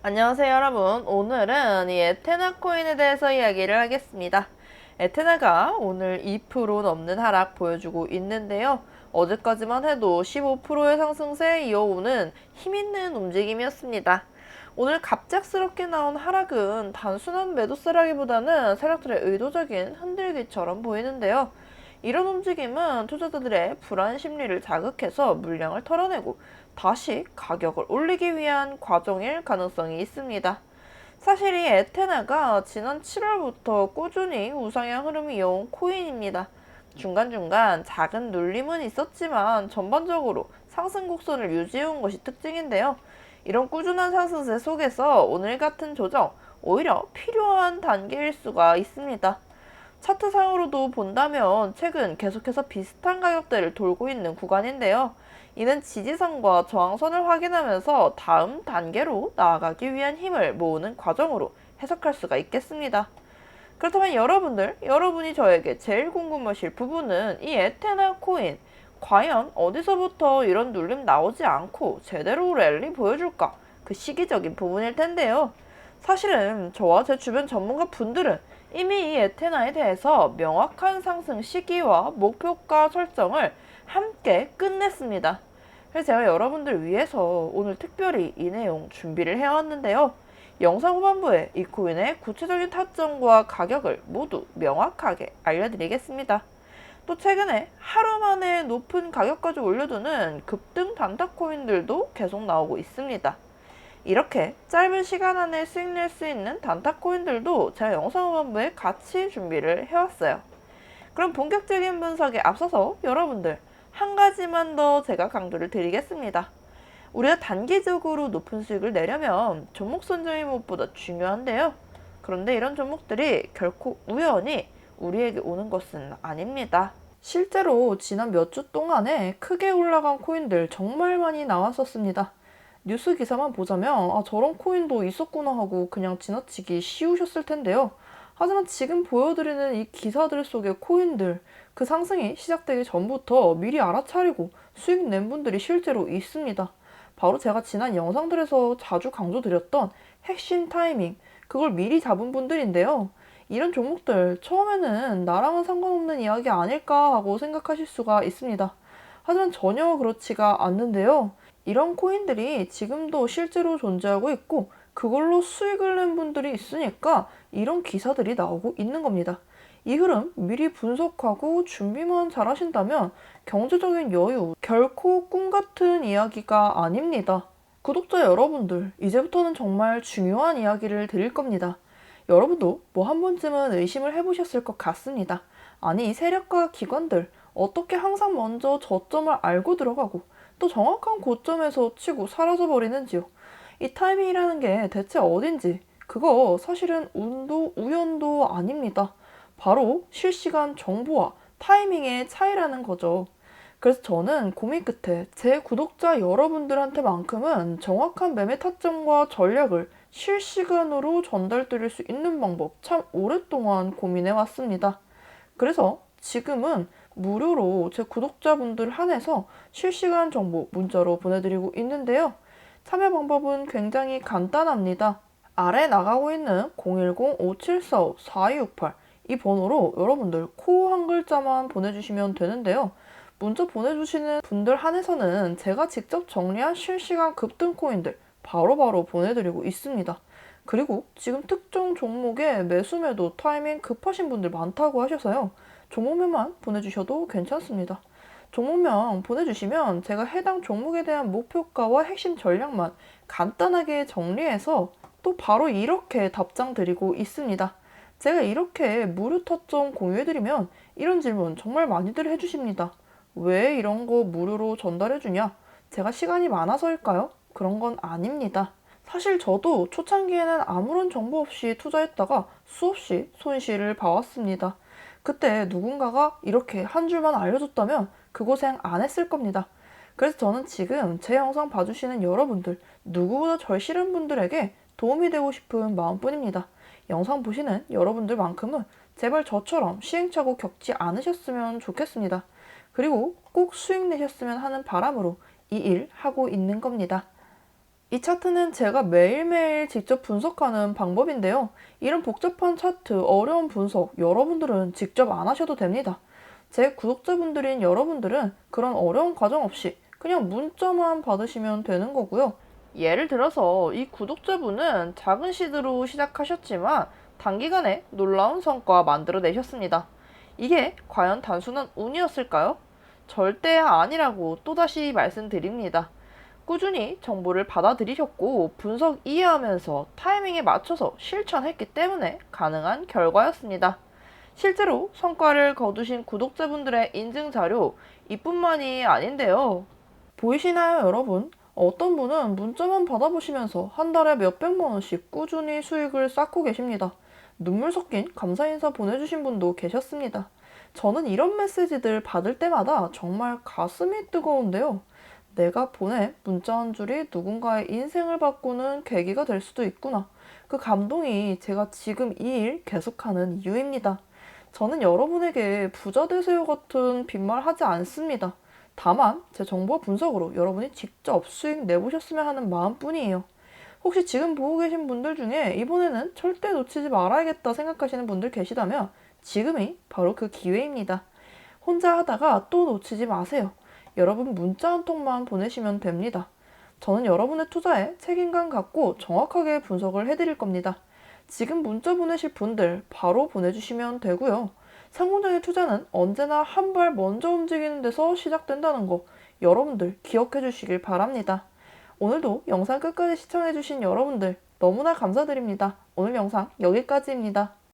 안녕하세요 여러분. 오늘은 이 에테나 코인에 대해서 이야기를 하겠습니다. 에테나가 오늘 2% 넘는 하락 보여주고 있는데요. 어제까지만 해도 15%의 상승세 이어오는 힘있는 움직임이었습니다. 오늘 갑작스럽게 나온 하락은 단순한 매도세라기보다는 세력들의 의도적인 흔들기처럼 보이는데요 이런 움직임은 투자자들의 불안 심리를 자극해서 물량을 털어내고 다시 가격을 올리기 위한 과정일 가능성이 있습니다. 사실 이 에테나가 지난 7월부터 꾸준히 우상향 흐름이 이어온 코인입니다. 중간중간 작은 눌림은 있었지만 전반적으로 상승 곡선을 유지해온 것이 특징인데요. 이런 꾸준한 상승세 속에서 오늘 같은 조정 오히려 필요한 단계일 수가 있습니다. 차트상으로도 본다면 최근 계속해서 비슷한 가격대를 돌고 있는 구간인데요. 이는 지지선과 저항선을 확인하면서 다음 단계로 나아가기 위한 힘을 모으는 과정으로 해석할 수가 있겠습니다. 그렇다면 여러분들, 여러분이 저에게 제일 궁금하실 부분은 이 에테나 코인, 과연 어디서부터 이런 눌림 나오지 않고 제대로 랠리 보여줄까? 그 시기적인 부분일 텐데요. 사실은 저와 제 주변 전문가 분들은 이미 이 에테나에 대해서 명확한 상승 시기와 목표가 설정을 함께 끝냈습니다. 그래서 제가 여러분들 위해서 오늘 특별히 이 내용 준비를 해왔는데요. 영상 후반부에 이 코인의 구체적인 타점과 가격을 모두 명확하게 알려드리겠습니다. 또 최근에 하루 만에 높은 가격까지 올려두는 급등 단타 코인들도 계속 나오고 있습니다. 이렇게 짧은 시간 안에 수익 낼 수 있는 단타 코인들도 제가 영상 후반부에 같이 준비를 해왔어요. 그럼 본격적인 분석에 앞서서 여러분들 한 가지만 더 제가 강조를 드리겠습니다. 우리가 단기적으로 높은 수익을 내려면 종목 선정이 무엇보다 중요한데요. 그런데 이런 종목들이 결코 우연히 우리에게 오는 것은 아닙니다. 실제로 지난 몇 주 동안에 크게 올라간 코인들 정말 많이 나왔었습니다. 뉴스 기사만 보자면 아, 저런 코인도 있었구나 하고 그냥 지나치기 쉬우셨을 텐데요. 하지만 지금 보여드리는 이 기사들 속의 코인들, 그 상승이 시작되기 전부터 미리 알아차리고 수익 낸 분들이 실제로 있습니다. 바로 제가 지난 영상들에서 자주 강조드렸던 핵심 타이밍, 그걸 미리 잡은 분들인데요. 이런 종목들 처음에는 나랑은 상관없는 이야기 아닐까 하고 생각하실 수가 있습니다. 하지만 전혀 그렇지가 않는데요. 이런 코인들이 지금도 실제로 존재하고 있고 그걸로 수익을 낸 분들이 있으니까 이런 기사들이 나오고 있는 겁니다. 이 흐름 미리 분석하고 준비만 잘 하신다면 경제적인 여유 결코 꿈 같은 이야기가 아닙니다. 구독자 여러분들, 이제부터는 정말 중요한 이야기를 드릴 겁니다. 여러분도 뭐 한 번쯤은 의심을 해보셨을 것 같습니다. 아니, 세력과 기관들, 어떻게 항상 먼저 저점을 알고 들어가고 또 정확한 고점에서 치고 사라져 버리는지요. 이 타이밍이라는 게 대체 어딘지 그거 사실은 운도 우연도 아닙니다. 바로 실시간 정보와 타이밍의 차이라는 거죠. 그래서 저는 고민 끝에 제 구독자 여러분들한테만큼은 정확한 매매 타점과 전략을 실시간으로 전달드릴 수 있는 방법 참 오랫동안 고민해 왔습니다. 그래서 지금은 무료로 제 구독자분들 한해서 실시간 정보 문자로 보내드리고 있는데요. 참여 방법은 굉장히 간단합니다. 아래 나가고 있는 010-5745-4268 이 번호로 여러분들 코한 글자만 보내주시면 되는데요. 문자 보내주시는 분들 한해서는 제가 직접 정리한 실시간 급등 코인들 바로바로 보내드리고 있습니다. 그리고 지금 특정 종목의 매수 매도 타이밍 급하신 분들 많다고 하셔서요. 종목명만 보내주셔도 괜찮습니다. 종목명 보내주시면 제가 해당 종목에 대한 목표가와 핵심 전략만 간단하게 정리해서 또 바로 이렇게 답장 드리고 있습니다. 제가 이렇게 무료 타점 공유해드리면 이런 질문 정말 많이들 해주십니다. 왜 이런 거 무료로 전달해주냐? 제가 시간이 많아서일까요? 그런 건 아닙니다. 사실 저도 초창기에는 아무런 정보 없이 투자했다가 수없이 손실을 봐왔습니다. 그때 누군가가 이렇게 한 줄만 알려줬다면 그 고생 안 했을 겁니다. 그래서 저는 지금 제 영상 봐주시는 여러분들, 누구보다 절실한 분들에게 도움이 되고 싶은 마음뿐입니다. 영상 보시는 여러분들만큼은 제발 저처럼 시행착오 겪지 않으셨으면 좋겠습니다. 그리고 꼭 수익 내셨으면 하는 바람으로 이 일 하고 있는 겁니다. 이 차트는 제가 매일매일 직접 분석하는 방법인데요. 이런 복잡한 차트, 어려운 분석, 여러분들은 직접 안 하셔도 됩니다. 제 구독자분들인 여러분들은 그런 어려운 과정 없이 그냥 문자만 받으시면 되는 거고요. 예를 들어서 이 구독자분은 작은 시드로 시작하셨지만 단기간에 놀라운 성과 만들어내셨습니다. 이게 과연 단순한 운이었을까요? 절대 아니라고 또다시 말씀드립니다. 꾸준히 정보를 받아들이셨고 분석 이해하면서 타이밍에 맞춰서 실천했기 때문에 가능한 결과였습니다. 실제로 성과를 거두신 구독자분들의 인증 자료 이뿐만이 아닌데요. 보이시나요, 여러분? 어떤 분은 문자만 받아보시면서 한 달에 몇백만 원씩 꾸준히 수익을 쌓고 계십니다. 눈물 섞인 감사 인사 보내주신 분도 계셨습니다. 저는 이런 메시지들 받을 때마다 정말 가슴이 뜨거운데요. 내가 보낸 문자 한 줄이 누군가의 인생을 바꾸는 계기가 될 수도 있구나. 그 감동이 제가 지금 이 일 계속하는 이유입니다. 저는 여러분에게 부자 되세요 같은 빈말 하지 않습니다. 다만 제 정보 분석으로 여러분이 직접 수익 내보셨으면 하는 마음뿐이에요. 혹시 지금 보고 계신 분들 중에 이번에는 절대 놓치지 말아야겠다 생각하시는 분들 계시다면 지금이 바로 그 기회입니다. 혼자 하다가 또 놓치지 마세요. 여러분 문자 한 통만 보내시면 됩니다. 저는 여러분의 투자에 책임감 갖고 정확하게 분석을 해드릴 겁니다. 지금 문자 보내실 분들 바로 보내주시면 되고요. 상공장의 투자는 언제나 한 발 먼저 움직이는 데서 시작된다는 거 여러분들 기억해 주시길 바랍니다. 오늘도 영상 끝까지 시청해 주신 여러분들 너무나 감사드립니다. 오늘 영상 여기까지입니다.